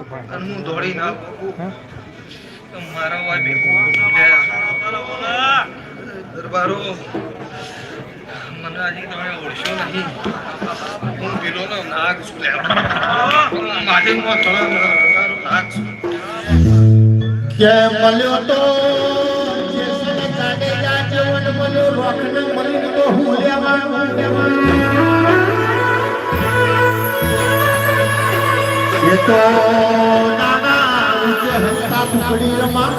અને હું દોડી ના તો મારા વાય દરબારો મને હજી તમે ઓળશો નહીં. હું પેલો નાગ છું લે થોડો નાગ છું. કે મળ્યો તો જેસને મળ્યો રોકને હું લેવાનું તો હસતા ફૂકડી રમા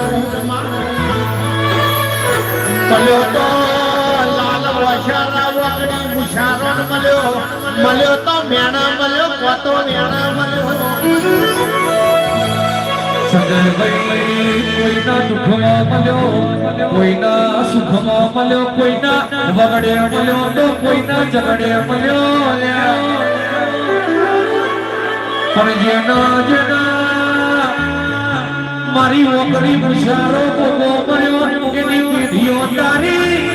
મળ્યો તો લાલ વછારા વકડી મુછારો ને મળ્યો મળ્યો તો મેણા મળ્યો કોતો મેણા મળ્યો સગનભાઈ કોઈના દુઃખમાં મળ્યો કોઈના સુખમાં મળ્યો કોઈના વગડે મળ્યો તો કોઈના ઝગડે મળ્યો પણ જેના જેના મારી ઓગળી મુસારો કોકો કર્યો એની પેઢીઓ તારી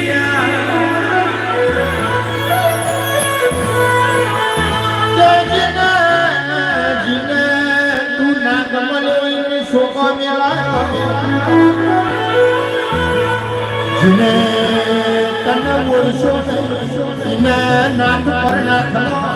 જીને તને બોલશો ને નાથ પર નાથ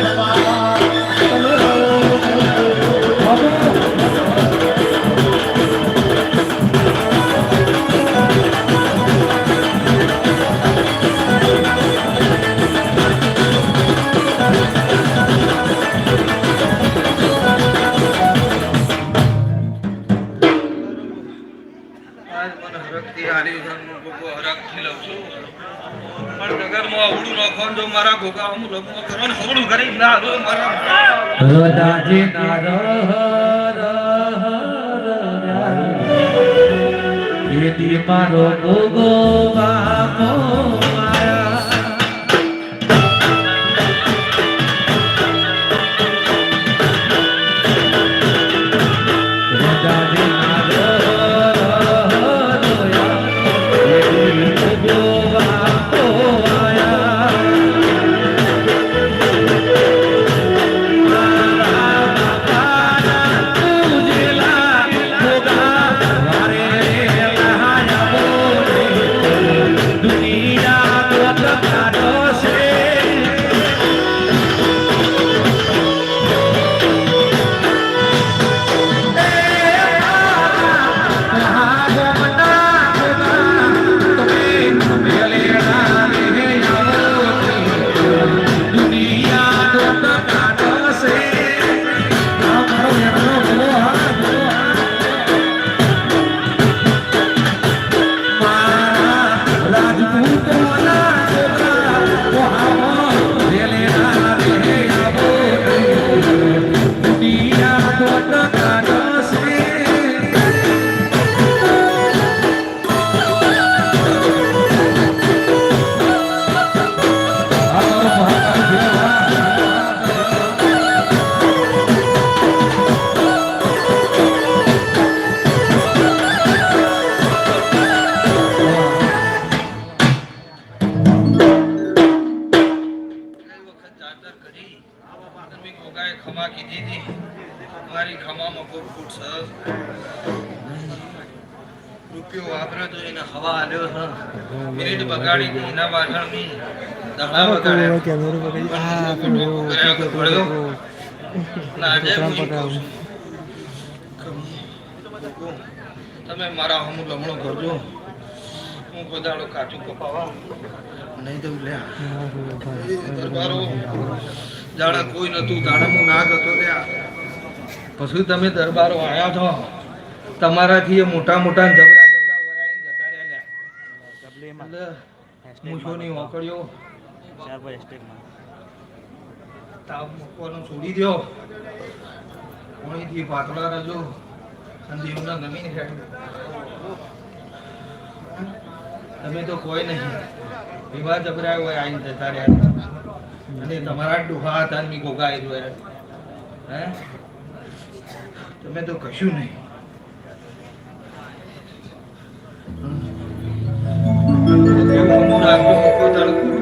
આજ મને હરકથી હારી છે હું હરકથી લઉં છું. પણ નગરમાં અવળું નાખવાનું જો મારા ગોગા હું લગ્ન કરો ને કરી ના દો મારા હૃદાજી ના રહ રહ એથી મારો બાપો. ખમા કીધી હતી. મારી ખમામાં ખૂબ ફૂટ સર. રૂપિયો વાપર્યો તો એને હવા આલ્યો મિનિટ બગાડી. હતી એના બગાડ્યા. કેમેરો. ના, આજે. ખમી. તમે મારા હમું લમણો કરજો હું બધાડો કાચું કપાવા. નહીં દઉં લે. દરબારો. જાણે કોઈ નતું જાણે હું નાગ હતો ત્યાં પછી તમે દરબારો આવ્યા છો. તમારાથી એ મોટા મોટા જબરા જબરા વરાઈને જતા રહ્યા લ્યા ચાર પાંચ સ્ટેપમાં તાવ મૂકવાનું છોડી દો કોણીથી પાતળા રજો સંદીપના નવીન હેડ તમે તો કોઈ નહીં. વિવાહ જબરાયો હોય આઈને જતા રહ્યા અને તમારા ડુહા હતા મી ગોગા જોયા. હે? તમે તો કશું નહીં.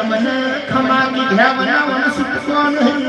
તમને ખમા કીધા બનાવવાનું શીખવો નહીં